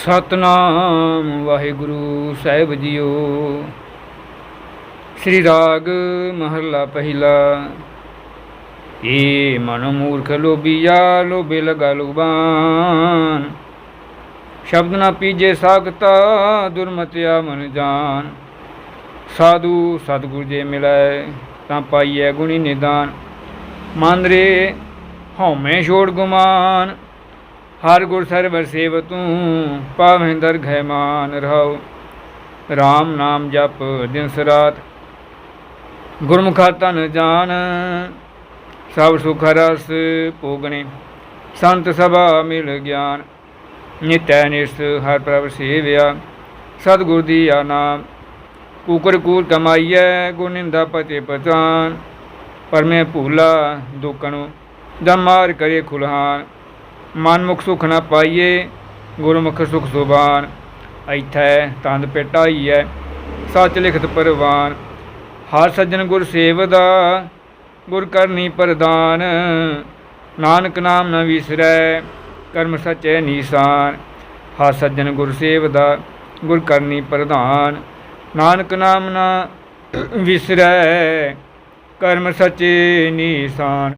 ਸਤਨਾਮ ਵਾਹਿਗੁਰੂ ਸਾਹਿਬ ਜੀਓ। ਸ੍ਰੀ ਰਾਗ ਮਹੱਲਾ ਪਹਿਲਾ। ਏ ਮਨ ਮੂਰਖ ਲੋਭੀਆ ਲੋਭੇ ਲਗਾ ਲੁਬਾਨ। ਸ਼ਬਦ ਨਾ ਪੀਜੇ ਸਾਖਤਾ ਦੁਰਮਤਿਆ ਮਨ ਜਾਨ। ਸਾਧੂ ਸਤਿਗੁਰ ਜੇ ਮਿਲੈ, ਤਾਂ ਪਾਈਐ ਗੁਣੀ ਨਿਦਾਨ। ਮਨ ਰੇ ਹਉਮੈ ਛੋੜ ਗੁਮਾਨ। ਹਰ ਗੁਰ ਸਰਬਰ ਸੇਵ ਤੂੰ ਪਾਵੇਂ ਦਰਗਹਿ ਮਾਨ ਰਹਾਉ RAM ਨਾਮ ਜਪ ਦਿਨ ਸਰਾਤ ਗੁਰਮੁਖਾ ਤਨ ਜਾਨ, ਸਭ ਸੁਖ ਰਸ ਭੋਗਣੇ। ਸੰਤ ਸਭਾ ਮਿਲ ਗਿਆਨ, ਨਿਤੈ ਨਿਸ ਹਰ ਪ੍ਰਭ ਸੇਵਿਆ। ਸਤਿਗੁਰ ਦੀ ਆ ਨਾਮ ਕੂਕਰ ਕੂਰ ਕਮਾਈਐ ਗੁਰ ਨਿੰਦਾ ਪਤੇ ਪਤਾਨ। ਪਰ ਮੈਂ ਭੂਲਾ ਦੁਕਣੋ ਦਮਾਰ ਕਰੇ ਖੁਲਹਾਨ। ਮਨ ਮੁਖ ਸੁਖ ਨਾ ਪਾਈਏ, ਗੁਰਮੁਖ ਸੁਖ ਸੁਬਾਨ ਐਥੈ ਤੰਦ ਪਟਾਈਐ, ਸੱਚ ਲਿਖਤ ਪਰਵਾਨ, ਹਰ ਸੱਜਣ ਗੁਰ ਸੇਵਦਾ, ਗੁਰ ਕਰਨੀ ਪ੍ਰਦਾਨ, ਨਾਨਕ ਨਾਮ ਨ ਵਿਸਰੈ, ਕਰਮ ਸਚੈ ਨੀਸਾਨ, ਹਰ ਸੱਜਣ ਗੁਰ ਸੇਵਦਾ, ਗੁਰ ਕਰਨੀ ਪ੍ਰਦਾਨ ਨਾਨਕ ਨਾਮ ਨ ਵਿਸਰੈ, ਕਰਮ ਸਚੇ ਨੀਸਾਨ।